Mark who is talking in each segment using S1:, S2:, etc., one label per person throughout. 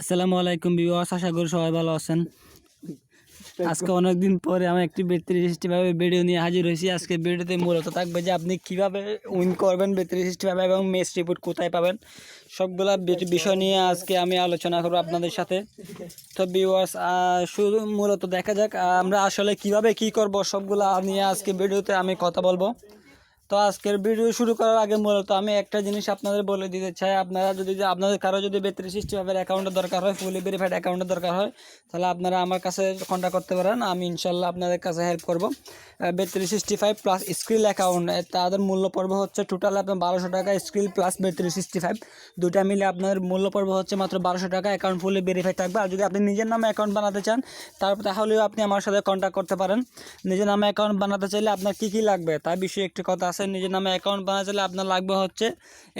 S1: আসসালামু আলাইকুম বিবাস আশা করি সবাই ভালো আছেন। আজকে অনেকদিন পরে আমি একটি সিস্টেমভাবে ভিডিও নিয়ে হাজির হয়েছি। আজকে ভিডিওতে মূলত থাকবে যে আপনি কীভাবে উইন করবেন সিস্টেমভাবে এবং মেস রিপোর্ট কোথায় পাবেন। সবগুলা বিষয় নিয়ে আজকে আমি আলোচনা করব আপনাদের সাথে। তো বিওয়ার্স শুধু মূলত দেখা যাক, আমরা আসলে কীভাবে কি করব, সবগুলা নিয়ে আজকে ভিডিওতে আমি কথা বলব। তো আজকের ভিডিও শুরু করার আগে মূলত আমি একটা জিনিস আপনাদের বলে দিতে চাই। আপনারা যদি আপনাদের কারও যদি বেতরি সিস্টেমের অ্যাকাউন্টের দরকার হয় ফুলি ভেরিফাইড অ্যাকাউন্টের দরকার হয়, তাহলে আপনারা আমার কাছে কন্ট্যাক্ট করতে পারেন। আমি ইনশাল্লাহ আপনাদের কাছে হেল্প করব। বেতরি sixty five plus Skrill account তাদের মূল্য পর্ব হচ্ছে টোটাল আপনার বারোশো টাকা স্ক্রিল প্লাস বেতরি সিক্সটি ফাইভ দুটা মিলে আপনার মূল্য পর্ব হচ্ছে মাত্র বারোশো টাকা অ্যাকাউন্ট ফুলি ভেরিফাইড থাকবে। আর যদি আপনি নিজের নামে অ্যাকাউন্ট বানাতে চান তারপর তাহলেও আপনি আমার সাথে কন্ট্যাক্ট করতে পারেন। নিজের নামে অ্যাকাউন্ট বানাতে চাইলে আপনার কী কী লাগবে, তার বিষয়ে একটি কথা আছে নিজের নামে অ্যাকাউন্ট বানাতে আপনার লাগবে হচ্ছে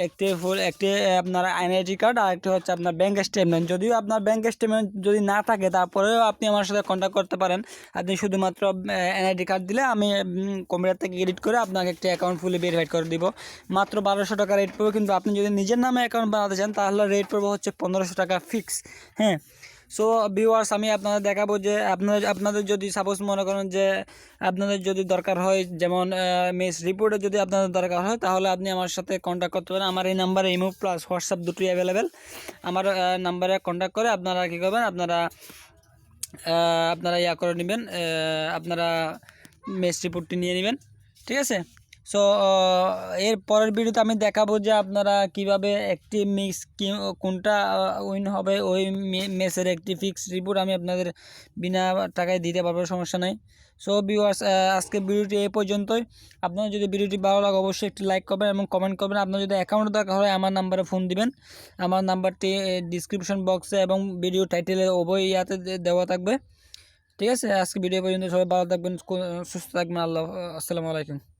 S1: একটি ফুল একটি আপনার আইডেন্টি কার্ড আর একটি হচ্ছে আপনার ব্যাঙ্ক স্টেটমেন্ট যদিও আপনার ব্যাঙ্ক স্টেটমেন্ট যদি না থাকে, তারপরেও আপনি আমার সাথে কন্ট্যাক্ট করতে পারেন। আপনি শুধুমাত্র এনআইডি কার্ড দিলে আমি কম্পিউটার থেকে এডিট করে আপনাকে একটি অ্যাকাউন্ট ফুলি ভেরিফাইড করে দিব। মাত্র বারোশো টাকা রেট পড়বে, কিন্তু আপনি যদি নিজের নামে অ্যাকাউন্ট বানাতে চান, তাহলে রেট পড়বে হচ্ছে পনেরোশো টাকা ফিক্স হ্যাঁ? সো ভিউয়ার্স আমি আপনাদের দেখাবো যে আপনাদের আপনাদের যদি সাপোজ মনে করেন যে আপনাদের যদি দরকার হয়, যেমন মেস রিপোর্টে যদি আপনাদের দরকার হয়, তাহলে আপনি আমার সাথে কন্ট্যাক্ট করতে পারেন। আমার এই নাম্বারে ইমো প্লাস হোয়াটসঅ্যাপ দুটোই অ্যাভেলেবেল আমার নাম্বারে কন্ট্যাক্ট করে আপনারা কী করবেন, আপনারা আপনারা ইয়া করে নেবেন আপনারা মেস রিপোর্টটি নিয়ে নেবেন। ঠিক আছে? সো এর পরের ভিডিওতে আমি দেখাবো যে আপনারা কীভাবে একটি মিক্স কোনটা উইন হবে ওই মেসের একটি ফিক্স রিপোর্ট আমি আপনাদের বিনা টাকায় দিতে পারব, সমস্যা নাই। সো ভিউয়ার্স আজকে ভিডিওটি এই পর্যন্তই। আপনার যদি ভিডিওটি ভালো লাগে, অবশ্যই একটি লাইক করবেন এবং কমেন্ট করবেন। আপনার যদি অ্যাকাউন্ট দরকার হয়, আমার নাম্বারে ফোন দিবেন। আমার নাম্বারটি ডিসক্রিপশন বক্সে এবং ভিডিও টাইটেলে উভয় ইয়াতে দেওয়া থাকবে। ঠিক আছে? আজকে ভিডিও পর্যন্ত সবাই ভালো থাকবেন সুস্থ থাকবেন। আল্লাহ, আসসালামু আলাইকুম।